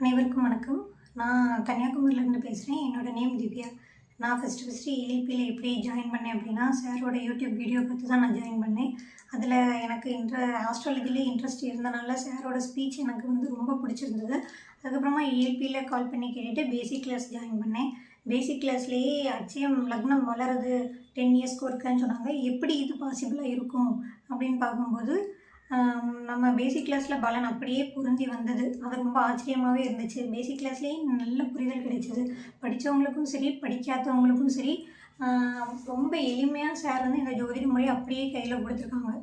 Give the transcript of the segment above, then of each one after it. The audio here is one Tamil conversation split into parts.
அனைவருக்கும் வணக்கம். நான் கன்னியாகுமரியிலேருந்து பேசுகிறேன் என்னோடய நேம் திவ்யா. நான் ஃபஸ்ட்டு ஃபஸ்ட்டு ஏஎல்பியில் எப்படி ஜாயின் பண்ணேன் அப்படின்னா சாரோட யூடியூப் வீடியோ பார்த்து தான் நான் ஜாயின் பண்ணேன். அதில் எனக்கு இன்ட்ர ஆஸ்ட்ராலஜிலே இன்ட்ரெஸ்ட் இருந்தனால சாரோட ஸ்பீச் எனக்கு வந்து ரொம்ப பிடிச்சிருந்தது. அதுக்கப்புறமா ஏஎல்பியில் கால் பண்ணி கேட்டுட்டு பேசிக் கிளாஸ் ஜாயின் பண்ணேன். பேசிக் கிளாஸ்லேயே அச்சயம் லக்னம் வளருது. டென் இயர்ஸ்க்கு ஒருக்கான்னு சொன்னாங்க. எப்படி இது பாசிபிளாக இருக்கும் அப்படின்னு பார்க்கும்போது நம்ம பேசிக் கிளாஸில் பலன் அப்படியே பொருந்தி வந்தது. அது ரொம்ப ஆச்சரியமாகவே இருந்துச்சு. பேசிக் கிளாஸ்லேயே நல்ல புரிதல் கிடைச்சிது. படித்தவங்களுக்கும் சரி படிக்காதவங்களுக்கும் சரி ரொம்ப எளிமையாக சார் வந்து இந்த ஜோதிட முறை அப்படியே கையில் கொடுத்துருக்காங்க.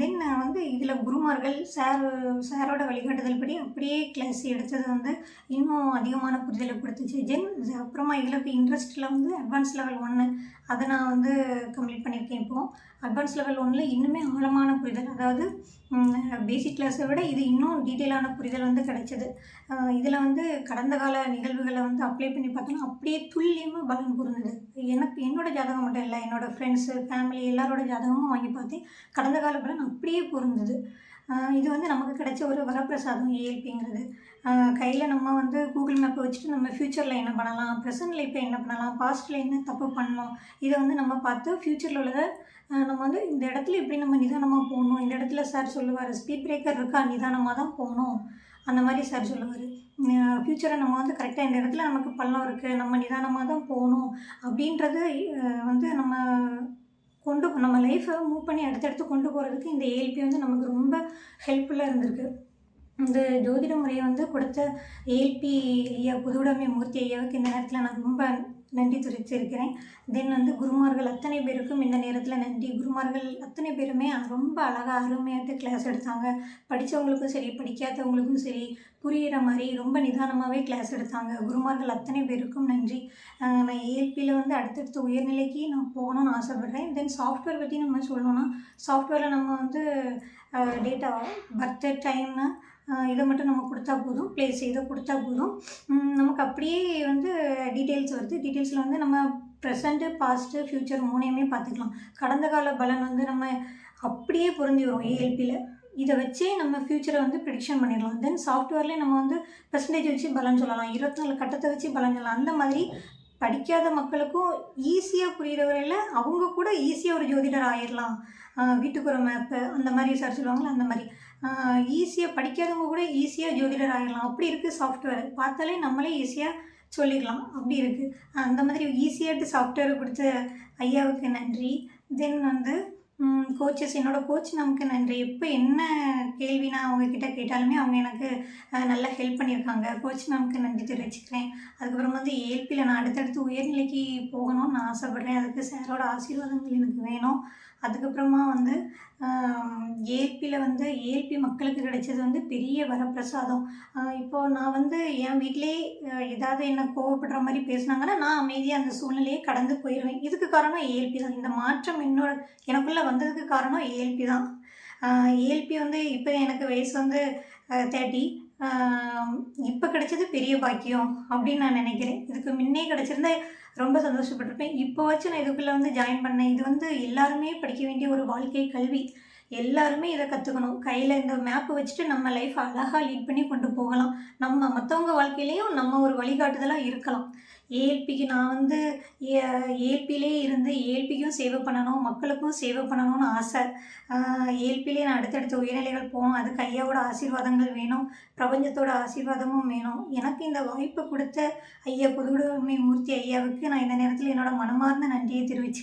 தென் வந்து இதில் குருமார்கள் சார் சாரோட வழிகாட்டுதல் படி அப்படியே கிளாஸ் எடுத்தது வந்து இன்னும் அதிகமான புரிதலை கொடுத்துச்சு. தென் அப்புறமா இதில் இன்ட்ரெஸ்ட்டில் வந்து அட்வான்ஸ் லெவல் ஒன்று அதை நான் வந்து கம்ப்ளீட் பண்ணியிருக்கேன் இப்போது அட்வான்ஸ் லெவல் ஒன்றில் இன்னுமே ஆழமான புரிதல் அதாவது பேசிக் கிளாஸை விட இது இன்னும் டீட்டெயிலான புரிதல் வந்து கிடைச்சது. இதில் வந்து கடந்த கால நிகழ்வுகளை வந்து அப்ளை பண்ணி பார்த்தோன்னா அப்படியே துல்லியமாக பலன் புரிந்தது எனக்கு என்னோடய ஜாதகம் மட்டும் இல்லை என்னோடய ஃப்ரெண்ட்ஸு ஃபேமிலி எல்லாரோட ஜாதகமும் வாங்கி பார்த்தேன் கடந்த கால பலன் அப்படியே பொருந்தது இது வந்து நமக்கு கிடைச்ச ஒரு வரப்பிரசாதம் ஏஎல்பிங்கிறது கையில் நம்ம வந்து கூகுள் மேப்பை வச்சுட்டு நம்ம ஃப்யூச்சரில் என்ன பண்ணலாம் ப்ரெசென்ட்டில் இப்போ என்ன பண்ணலாம் பாஸ்ட்டில் என்ன தப்பு பண்ணோம் இதை வந்து நம்ம பார்த்து ஃப்யூச்சரில் உள்ளதை நம்ம வந்து இந்த இடத்துல எப்படி நம்ம நிதானமாக போகணும் இந்த இடத்துல சார் சொல்லுவார் ஸ்பீட் பிரேக்கர் இருக்கா? நிதானமாக தான் போகணும். அந்த மாதிரி சார் சொல்லுவார். ஃப்யூச்சரை நம்ம வந்து கரெக்டாக இந்த இடத்துல நமக்கு பள்ளம் இருக்குது நம்ம நிதானமாக தான் போகணும் அப்படின்றது வந்து நம்ம கொண்டு நம்ம லைஃப்பை மூவ் பண்ணி அடுத்தடுத்து கொண்டு போகிறதுக்கு இந்த ஏஎல்பி வந்து நமக்கு ரொம்ப ஹெல்ப்ஃபுல்லாக இருந்திருக்கு. இந்த ஜோதிட முறையை வந்து கொடுத்த ஏஎல்பி ஐயா புதுவுடைமை மூர்த்தி ஐயாவுக்கு இந்த நேரத்தில் நான் ரொம்ப நன்றி தெரிவிச்சிருக்கிறேன் தென் வந்து குருமார்கள் அத்தனை பேருக்கும் இந்த நேரத்தில் நன்றி. குருமார்கள் அத்தனை பேருமே ரொம்ப அழகாக அருமையாக கிளாஸ் எடுத்தாங்க. படித்தவங்களுக்கும் சரி படிக்காதவங்களுக்கும் சரி புரிகிற மாதிரி ரொம்ப நிதானமாகவே கிளாஸ் எடுத்தாங்க. குருமார்கள் அத்தனை பேருக்கும் நன்றி. நான் ஏஎல்பியில் வந்து அடுத்தடுத்த உயர்நிலைக்கு நான் போகணும்னு ஆசைப்பட்றேன். தென் சாஃப்ட்வேர் பற்றி நம்ம சொல்லணும்னா சாஃப்ட்வேரில் நம்ம வந்து டேட்டா பர்த் டைம்னு இதை மட்டும் நம்ம கொடுத்தா போதும். ப்ளேஸ் இதை கொடுத்தா போதும். நமக்கு அப்படியே வந்து டீட்டெயில்ஸ் வருது. டீட்டெயில்ஸில் வந்து நம்ம ப்ரெசண்ட்டு பாஸ்ட்டு ஃப்யூச்சர் மூணையுமே பார்த்துக்கலாம். கடந்த கால பலன் வந்து நம்ம அப்படியே பொருந்தி வரும் ஏஎல்பியில் இதை வச்சே நம்ம ஃப்யூச்சரை வந்து ப்ரிடிக்ஷன் பண்ணிடலாம். தென் சாஃப்ட்வேர்லேயே நம்ம வந்து பெர்சன்டேஜ் வச்சு பலன் சொல்லலாம். இருபத்தி நாலு கட்டத்தை வச்சு பலன் சொல்லலாம். அந்த மாதிரி படிக்காத மக்களுக்கும் ஈஸியாக புரிகிற வரையில் அவங்க கூட ஈஸியாக ஒரு ஜோதிடர் ஆயிடலாம் வீட்டுக்குற மேப்பு அந்த மாதிரி சார் சொல்லுவாங்களே அந்த மாதிரி. ஈஸியாக படிக்காதவங்க கூட ஈஸியாக ஜோதிடர் ஆகிடலாம் அப்படி இருக்குது சாஃப்ட்வேர் பார்த்தாலே நம்மளே ஈஸியாக சொல்லிடலாம். அப்படி இருக்குது அந்த மாதிரி ஈஸியாக சாஃப்ட்வேர் கொடுத்த ஐயாவுக்கு நன்றி. தென் வந்து கோச்சஸ் என்னோடய கோச் நமக்கு நன்றி. எப்போ என்ன கேள்வி நான் அவங்கக்கிட்ட கேட்டாலுமே அவங்க எனக்கு நல்லா ஹெல்ப் பண்ணியிருக்காங்க. கோச் நமக்கு நன்றி தெரிவிச்சுக்கிறேன். அதுக்கப்புறம் வந்து ஏல்பியில் நான் அடுத்தடுத்து உயர்நிலைக்கு போகணும்னு நான் ஆசைப்பட்றேன். அதுக்கு சாரோட ஆசீர்வாதங்கள் எனக்கு வேணும். அதுக்கப்புறமா வந்து ஏல்பியில் வந்து ஏல்பி மக்களுக்கு கிடைச்சது வந்து பெரிய வரப்பிரசாதம். இப்போது நான் வந்து என் வீட்டிலே ஏதாவது என்ன கோவப்படுற மாதிரி பேசுனாங்கன்னா நான் அமைதியாக அந்த சூழ்நிலையை கடந்து போயிடுவேன் இதுக்கு காரணம் ஏல்பி தான். இந்த மாற்றம் என்னோட எனக்குள்ளே வந்ததுக்கு காரணம் ஏஎல்பி தான். ஏஎல்பி வந்து இப்போ எனக்கு வயசு வந்து தேர்ட்டி இப்போ கிடைச்சது பெரிய பாக்கியம் அப்படின்னு நான் நினைக்கிறேன். இதுக்கு முன்னே கிடச்சிருந்தா ரொம்ப சந்தோஷப்பட்டிருப்பேன். இப்போ வச்சு நான் இதுக்குள்ளே வந்து ஜாயின் பண்ணேன். இது வந்து எல்லாருமே படிக்க வேண்டிய ஒரு வாழ்க்கை கல்வி. எல்லாருமே இதை கற்றுக்கணும் கையில் இந்த மேப்பை வச்சுட்டு நம்ம லைஃப் அழகாக லீட் பண்ணி கொண்டு போகலாம். நம்ம மற்றவங்க வாழ்க்கையிலையும் நம்ம ஒரு வழிகாட்டுதலாக இருக்கலாம். ஏஎல்பிக்கு நான் வந்து ஏஎல்பிலே இருந்து ஏஎல்பிக்கும் சேவை பண்ணணும் மக்களுக்கும் சேவை பண்ணணும்னு ஆசை. ஏஎல்பிலே நான் அடுத்தடுத்த உயர்நிலைகள் போகணும். அதுக்கு ஐயாவோட ஆசீர்வாதங்கள் வேணும். பிரபஞ்சத்தோட ஆசீர்வாதமும் வேணும். எனக்கு இந்த வாய்ப்பை கொடுத்த ஐயா புதுவுடைமை மூர்த்தி ஐயாவுக்கு நான் இந்த நேரத்தில் என்னோட மனமார்ந்த நன்றியை தெரிவிச்சுக்கிறேன்.